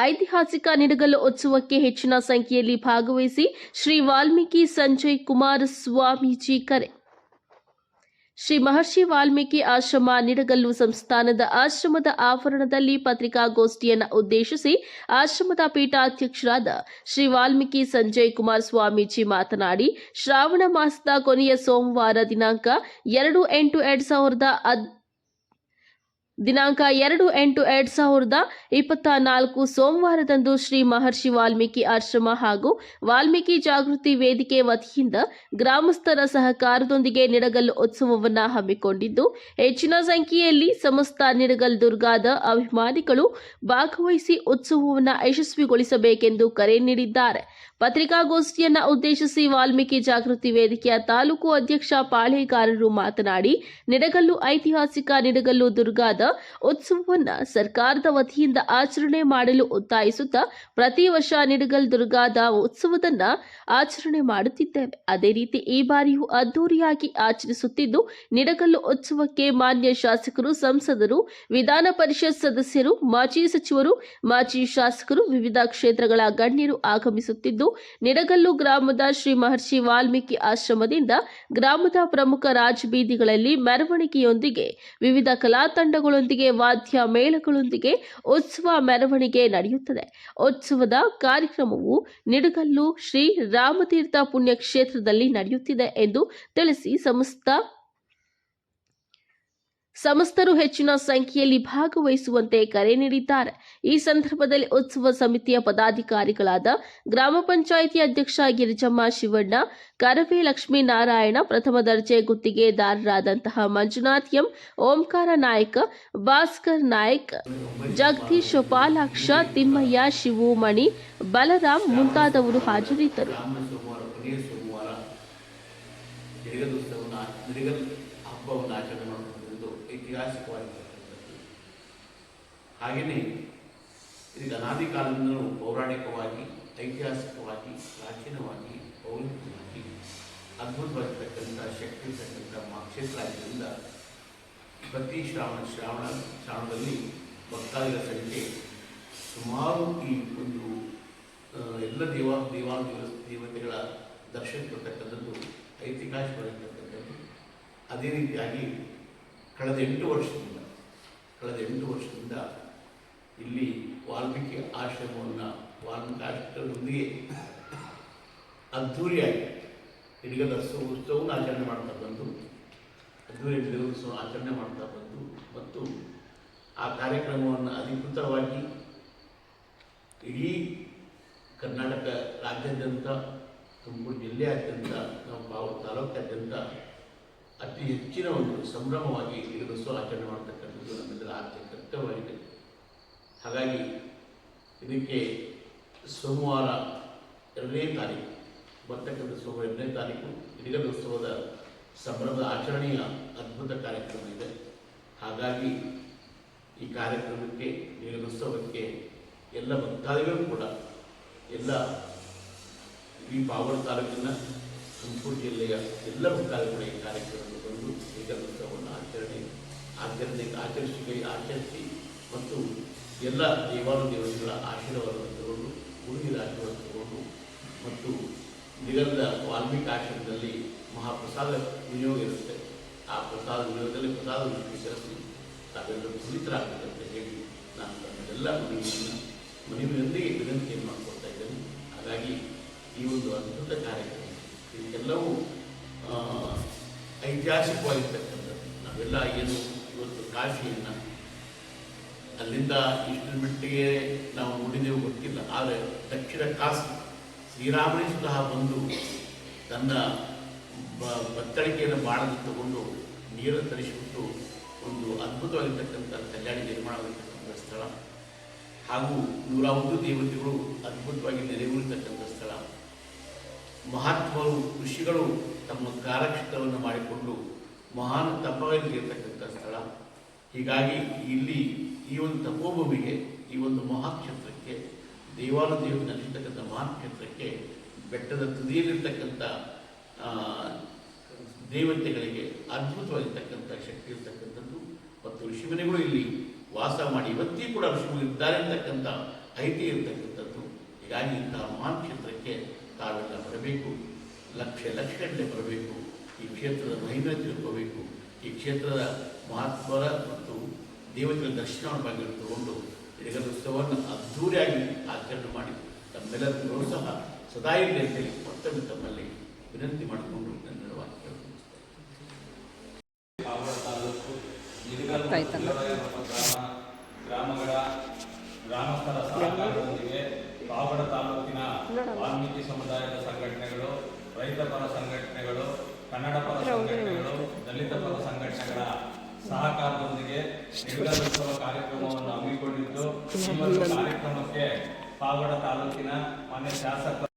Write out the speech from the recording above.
ಐತಿಹಾಸಿಕ ನಿಡಗಲ್ಲು ಉತ್ಸವಕ್ಕೆ ಹೆಚ್ಚಿನ ಸಂಖ್ಯೆಯಲ್ಲಿ ಭಾಗವಹಿಸಿ ಶ್ರೀ ವಾಲ್ಮೀಕಿ ಸಂಜಯ್ ಕುಮಾರ ಸ್ವಾಮೀಜಿ ಕರೆ. ಶ್ರೀ ಮಹರ್ಷಿ ವಾಲ್ಮೀಕಿ ಆಶ್ರಮ ನಿಡಗಲ್ಲು ಸಂಸ್ಥಾನದ ಆಶ್ರಮದ ಆವರಣದಲ್ಲಿ ಪತ್ರಿಕಾಗೋಷ್ಠಿಯನ್ನು ಉದ್ದೇಶಿಸಿ ಆಶ್ರಮದ ಪೀಠಾಧ್ಯಕ್ಷರಾದ ಶ್ರೀ ವಾಲ್ಮೀಕಿ ಸಂಜಯ್ ಕುಮಾರ್ ಸ್ವಾಮೀಜಿ ಮಾತನಾಡಿ, ಶ್ರಾವಣ ಮಾಸದ ಕೊನೆಯ ಸೋಮವಾರ ದಿನಾಂಕ ಎರಡು ಎಂಟು ಎರಡ್ ಸಾವಿರದ ದಿನಾಂಕ ಎರಡು ಎಂಟು ಎರಡ್ ಸಾವಿರದ ಇಪ್ಪತ್ತ ನಾಲ್ಕು ಸೋಮವಾರದಂದು ಶ್ರೀ ಮಹರ್ಷಿ ವಾಲ್ಮೀಕಿ ಆಶ್ರಮ ಹಾಗೂ ವಾಲ್ಮೀಕಿ ಜಾಗೃತಿ ವೇದಿಕೆ ವತಿಯಿಂದ ಗ್ರಾಮಸ್ಥರ ಸಹಕಾರದೊಂದಿಗೆ ನಿಡಗಲ್ ಉತ್ಸವವನ್ನು ಹಮ್ಮಿಕೊಂಡಿದ್ದು, ಹೆಚ್ಚಿನ ಸಂಖ್ಯೆಯಲ್ಲಿ ಸಮಸ್ತ ನಿಡಗಲ್ ದುರ್ಗಾದ ಅಭಿಮಾನಿಗಳು ಭಾಗವಹಿಸಿ ಉತ್ಸವವನ್ನು ಯಶಸ್ವಿಗೊಳಿಸಬೇಕೆಂದು ಕರೆ ನೀಡಿದ್ದಾರೆ. ಪತ್ರಿಕಾಗೋಷ್ಠಿಯನ್ನ ಉದ್ದೇಶಿಸಿ ವಾಲ್ಮೀಕಿ ಜಾಗೃತಿ ವೇದಿಕೆಯ ತಾಲೂಕು ಅಧ್ಯಕ್ಷ ಪಾಳೇಗಾರರು ಮಾತನಾಡಿ, ನಿಡಗಲ್ಲು ಐತಿಹಾಸಿಕ ನಿಡಗಲ್ಲು ದುರ್ಗಾದ ಉತ್ಸವವನ್ನು ಸರ್ಕಾರದ ವತಿಯಿಂದ ಆಚರಣೆ ಮಾಡಲು ಒತ್ತಾಯಿಸುತ್ತಾ ಪ್ರತಿ ವರ್ಷ ನಿಡಗಲ್ ದುರ್ಗಾದ ಉತ್ಸವದನ್ನ ಆಚರಣೆ ಮಾಡುತ್ತಿದ್ದೇವೆ. ಅದೇ ರೀತಿ ಈ ಬಾರಿಯೂ ಅದ್ದೂರಿಯಾಗಿ ಆಚರಿಸುತ್ತಿದ್ದು, ನಿಡಗಲ್ಲು ಉತ್ಸವಕ್ಕೆ ಮಾನ್ಯ ಶಾಸಕರು, ಸಂಸದರು, ವಿಧಾನ ಪರಿಷತ್ ಸದಸ್ಯರು, ಮಾಜಿ ಸಚಿವರು, ಮಾಜಿ ಶಾಸಕರು, ವಿವಿಧ ಕ್ಷೇತ್ರಗಳ ಗಣ್ಯರು ಆಗಮಿಸುತ್ತಿದ್ದು ನಿಡಗಲ್ಲು ಗ್ರಾಮದ ಶ್ರೀ ಮಹರ್ಷಿ ವಾಲ್ಮೀಕಿ ಆಶ್ರಮದಿಂದ ಗ್ರಾಮದ ಪ್ರಮುಖ ರಾಜಬೀದಿಗಳಲ್ಲಿ ಮೆರವಣಿಗೆಯೊಂದಿಗೆ, ವಿವಿಧ ಕಲಾ ತಂಡಗಳೊಂದಿಗೆ, ವಾದ್ಯ ಮೇಳಗಳೊಂದಿಗೆ ಉತ್ಸವ ಮೆರವಣಿಗೆ ನಡೆಯುತ್ತದೆ. ಉತ್ಸವದ ಕಾರ್ಯಕ್ರಮವು ನಿಡಗಲ್ಲು ಶ್ರೀ ರಾಮತೀರ್ಥ ಪುಣ್ಯಕ್ಷೇತ್ರದಲ್ಲಿ ನಡೆಯುತ್ತಿದೆ ಎಂದು ತಿಳಿಸಿ ಸಮಸ್ತ ಸಮಸ್ತರು ಹೆಚ್ಚಿನ ಸಂಖ್ಯೆಯಲ್ಲಿ ಭಾಗವಹಿಸುವಂತೆ ಕರೆ ನೀಡಿದ್ದಾರೆ. ಈ ಸಂದರ್ಭದಲ್ಲಿ ಉತ್ಸವ ಸಮಿತಿಯ ಪದಾಧಿಕಾರಿಗಳಾದ ಗ್ರಾಮ ಪಂಚಾಯಿತಿ ಅಧ್ಯಕ್ಷ ಗಿರಿಜಮ್ಮ ಶಿವಣ್ಣ, ಕರವೇ ಲಕ್ಷ್ಮೀನಾರಾಯಣ, ಪ್ರಥಮ ದರ್ಜೆ ಗುತ್ತಿಗೆದಾರರಾದಂತಹ ಮಂಜುನಾಥ್ ಎಂ, ಓಂಕಾರ ನಾಯಕ, ಭಾಸ್ಕರ್ ನಾಯಕ್, ಜಗದೀಶ್ ಪಾಲಾಕ್ಷ ತಿಮ್ಮಯ್ಯ, ಶಿವಮಣಿ, ಬಲರಾಮ್ ಮುಂತಾದವರು ಹಾಜರಿದ್ದರು ರಾಮ ಸೋಮವಾರ ಕೊನೆಯ ಸೋಮವಾರ ನಿರಿಗಲ್ ಉತ್ಸವವನ್ನು ನಿರಿಗಲ್ ಹಬ್ಬವನ್ನು ಆಚರಣೆ ಮಾಡುವಂಥದ್ದು ಐತಿಹಾಸಿಕವಾಗಿರ್ತಕ್ಕಂಥದ್ದು ಹಾಗೆಯೇ ಇದಕ್ಕೆ ಅನಾದಿ ಕಾಲದಿಂದಲೂ ಪೌರಾಣಿಕವಾಗಿ, ಐತಿಹಾಸಿಕವಾಗಿ, ಪ್ರಾಚೀನವಾಗಿ, ಪೌರಾಣಿಕವಾಗಿ ಅದ್ಭುತವಾಗಿರ್ತಕ್ಕಂಥ ಶಕ್ತಿ ಇರ್ತಕ್ಕಂಥ ಮಹಾಕ್ಷೇತ್ರ ಆಗಿದ್ದರಿಂದ ಪ್ರತಿ ಶ್ರಾವಣ ಶ್ರಾವಣ, ಶ್ರಾವಣದಲ್ಲಿ ಭಕ್ತಾದಿಗಳ ಸಂಖ್ಯೆ ಸುಮಾರು ಈ ಒಂದು ಎಲ್ಲ ದೇವ ದೇವಾ ದೇವತೆಗಳ ದರ್ಶನ ಕೊಡ್ತಕ್ಕಂಥದ್ದು ಐತಿಹಾಸಿಕವಾಗಿರ್ತಕ್ಕಂಥದ್ದು ಅದೇ ರೀತಿಯಾಗಿ ಕಳೆದ ಎಂಟು ವರ್ಷದಿಂದ, ಕಳೆದ ಎಂಟು ವರ್ಷದಿಂದ ಇಲ್ಲಿ ವಾಲ್ಮೀಕಿ ಆಶ್ರಮವನ್ನು ವಾಲ್ಮೀಕಿ ಆಶ್ರಮದೊಂದಿಗೆ ಅದ್ಧೂರಿಯಾಗಿ ಹಿಡಿಗದ ಉತ್ಸವವನ್ನು ಆಚರಣೆ ಮಾಡ್ತಾ ಬಂದು ಅದ್ಧೂರಿ ಉತ್ಸವ ಆಚರಣೆ ಮಾಡ್ತಾ ಬಂದು ಮತ್ತು ಆ ಕಾರ್ಯಕ್ರಮವನ್ನು ಅಧಿಕೃತವಾಗಿ ಇಡೀ ಕರ್ನಾಟಕ ರಾಜ್ಯಾದ್ಯಂತ, ತುಮಕೂರು ಜಿಲ್ಲೆಯಾದ್ಯಂತ, ನಮ್ಮ ಬಾವು ತಾಲೂಕಾದ್ಯಂತ ಅತಿ ಹೆಚ್ಚಿನ ಒಂದು ಸಂಭ್ರಮವಾಗಿ ಇರುಸು ಆಚರಣೆ ಮಾಡ್ತಕ್ಕಂಥದ್ದು ನಮ್ಮೆಲ್ಲರ ಆದ್ಯ ಕರ್ತವ್ಯವಾಗಿದೆ. ಹಾಗಾಗಿ ಇದಕ್ಕೆ ಸೋಮವಾರ ಎರಡನೇ ತಾರೀಕು, ಬರ್ತಕ್ಕಂಥ ಸೋಮವಾರ ಎರಡನೇ ತಾರೀಕು ಹಿರಿಗಲೋತ್ಸವದ ಸಂಭ್ರಮದ ಆಚರಣೆಯ ಅದ್ಭುತ ಕಾರ್ಯಕ್ರಮ ಇದೆ. ಹಾಗಾಗಿ ಈ ಕಾರ್ಯಕ್ರಮಕ್ಕೆ ಹಿರಿಗಲೋತ್ಸವಕ್ಕೆ ಎಲ್ಲ ಭಕ್ತಾದಿಗಳು ಕೂಡ, ಎಲ್ಲ ಈ ಪಾವಡ ತಾಲೂಕಿನ ತುಮಕೂರು ಜಿಲ್ಲೆಯ ಎಲ್ಲ ಭಕ್ತಾದಿಗಳು ಈ ಕಾರ್ಯಕ್ರಮಕ್ಕೆ ಬಂದು ಏಕೋತ್ಸವವನ್ನು ಆಚರಣೆ ಆಚರಣೆ, ಆಚರಿಸಿ ಆಚರಿಸಿ ಮತ್ತು ಎಲ್ಲ ದೇವಾನು ದೇವತೆಗಳ ಆಶೀರ್ವಾದವನ್ನು ತಗೊಂಡು ಗುರುವಿನ ಆಶೀರ್ವಾದ ತಗೊಂಡು ಮತ್ತು ನಿಗಮದ ವಾಲ್ಮೀಕಿ ಆಶ್ರಮದಲ್ಲಿ ಮಹಾಪ್ರಸಾದ ವಿನಿಯೋಗ ಇರುತ್ತೆ. ಆ ಪ್ರಸಾದ ವಿನಿಯೋಗದಲ್ಲಿ ಪ್ರಸಾದವನ್ನು ಸ್ವೀಕರಿಸಿ ತಾವೆಲ್ಲರೂ ಪುನೀತರಾಗಬೇಕಂತ ಹೇಳಿ ನಾನು ತಮ್ಮೆಲ್ಲ ಮನವಿಯನ್ನು, ಮನವಿಯೊಂದಿಗೆ ವಿನಂತಿಯನ್ನು ಮಾಡಿಕೊಡ್ತಾ ಇದ್ದೇನೆ. ಹಾಗಾಗಿ ಈ ಒಂದು ಅದ್ಭುತ ಕಾರ್ಯಕ್ರಮ ಇದೆಲ್ಲವೂ ಐತಿಹಾಸಿಕವಾಗಿರ್ತಕ್ಕಂಥದ್ದು. ನಾವೆಲ್ಲ ಏನು ಇವತ್ತು ಕಾಶಿಯನ್ನು ಅಲ್ಲಿಂದ ಇಷ್ಟರ ಮಟ್ಟಿಗೆ ನಾವು ನೋಡಿದೆವು ಗೊತ್ತಿಲ್ಲ. ಆದರೆ ದಕ್ಷಿಣ ಕಾಸು ಶ್ರೀರಾಮನೇ ಸ್ವತಃ ಬಂದು ತನ್ನ ಬತ್ತಳಿಕೆಯನ್ನು ಬಾಣದ ತಗೊಂಡು ನೀರನ್ನು ತರಿಸಿಬಿಟ್ಟು ಒಂದು ಅದ್ಭುತವಾಗಿರ್ತಕ್ಕಂಥ ಕಲ್ಯಾಣಿ ನಿರ್ಮಾಣವಾಗಿರ್ತಕ್ಕಂಥ ಸ್ಥಳ. ಹಾಗೂ ನೂರಾವತ್ತು ದೇವತೆಗಳು ಅದ್ಭುತವಾಗಿ ನೆಲೆಯೂರ್ತಕ್ಕಂಥ ಸ್ಥಳ. ಮಹಾತ್ಮರು, ಋಷಿಗಳು ತಮ್ಮ ಕಾಲಕ್ಷೇತ್ರವನ್ನು ಮಾಡಿಕೊಂಡು ಮಹಾನ್ ತಪವಾಗಿರ್ತಕ್ಕಂಥ ಹೀಗಾಗಿ ಇಲ್ಲಿ ಈ ಒಂದು ತಪೋಭೂಮಿಗೆ, ಈ ಒಂದು ಮಹಾಕ್ಷೇತ್ರಕ್ಕೆ ದೇವಾಲಯ ದೇವರು ನಡೆಸತಕ್ಕಂಥ ಮಹಾಕ್ಷೇತ್ರಕ್ಕೆ, ಬೆಟ್ಟದ ತುದಿಯಲ್ಲಿರ್ತಕ್ಕಂಥ ದೇವತೆಗಳಿಗೆ ಅದ್ಭುತವಾಗಿರ್ತಕ್ಕಂಥ ಶಕ್ತಿ ಇರ್ತಕ್ಕಂಥದ್ದು. ಮತ್ತು ಋಷಿಮುನಿಗಳು ಇಲ್ಲಿ ವಾಸ ಮಾಡಿ ಇವತ್ತಿಗೂ ಕೂಡ ಋಷಿಮುನಿಗಳು ಇದ್ದಾರೆ ಅಂತಕ್ಕಂಥ ಐತಿ ಇರತಕ್ಕಂಥದ್ದು. ಹೀಗಾಗಿ ಇಂತಹ ಮಹಾನ್ ಕ್ಷೇತ್ರಕ್ಕೆ ತಾವೆಲ್ಲ ಬರಬೇಕು. ಲಕ್ಷ ಲಕ್ಷ ಗಂಟೆ ಬರಬೇಕು. ಈ ಕ್ಷೇತ್ರದ ಮಹಿಮೆ ತಿಳ್ಕೋಬೇಕು. ಈ ಕ್ಷೇತ್ರದ ಮಹತ್ವದ ಮತ್ತು ದೇವತೆಗಳ ದರ್ಶನವನ್ನು ತಗೊಂಡು ಇಡಗಲೋತ್ಸವವನ್ನು ಅದ್ಧೂರಿಯಾಗಿ ಆಚರಣೆ ಮಾಡಿ ತಮ್ಮೆಲ್ಲರ ಪ್ರೋತ್ಸಾಹ ಸದಾ ಇರಲಿ ಅಂತೇಳಿ ಮತ್ತೊಮ್ಮೆ ತಮ್ಮಲ್ಲಿ ವಿನಂತಿ ಮಾಡಿಕೊಂಡು ನನ್ನ ಗ್ರಾಮಗಳ ಗ್ರಾಮಸ್ಥರ ಸಹಕಾರದೊಂದಿಗೆ ಕಾವಡ ತಾಲೂಕಿನ ವಾಲ್ಮೀಕಿ ಸಮುದಾಯದ ಸಂಘಟನೆಗಳು ರೈತ ಪರ ಸಂಘಟನೆಗಳು ಕನ್ನಡ ಪರ ಸಂಘಟನೆಗಳು ದಲಿತ ಪರ ಸಹಕಾರದೊಂದಿಗೆ ನಿಡಗಲ್ ಕಾರ್ಯಕ್ರಮವನ್ನು ಹಮ್ಮಿಕೊಂಡಿದ್ದು ಕಾರ್ಯಕ್ರಮಕ್ಕೆ ಪಾವಡ ತಾಲೂಕಿನ ಮಾನ್ಯ ಶಾಸಕ